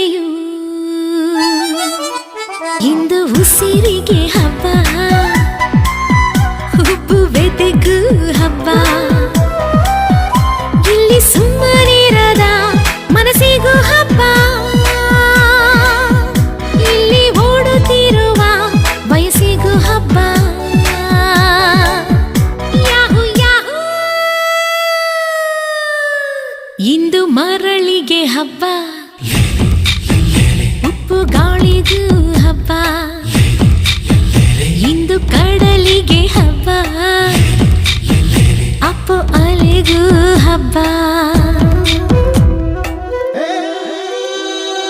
ಎದೆಯು ಇಂದು ಉಸಿರಿಗೆ ಹಬ್ಬ. ಹುಬ್ಬು ಬೆದಗು ಹಬ್ಬ. ಇಲ್ಲಿ ಸುಮ್ಮನಿರದ ಮನಸ್ಸಿಗೂ ಹಬ್ಬ. ಇಲ್ಲಿ ಓಡುತ್ತಿರುವ ವಯಸ್ಸಿಗೂ ಹಬ್ಬ. ಯಾಹು ಯಾಹು. ಇಂದು ಮರಳಿಗೆ ಹಬ್ಬ. ಗಾಳಿಗೂ ಹಬ್ಬ. ಇಂದು ಕಡಲಿಗೆ ಹಬ್ಬ. ಅಪ್ಪು ಅಲೆಗೂ ಹಬ್ಬ.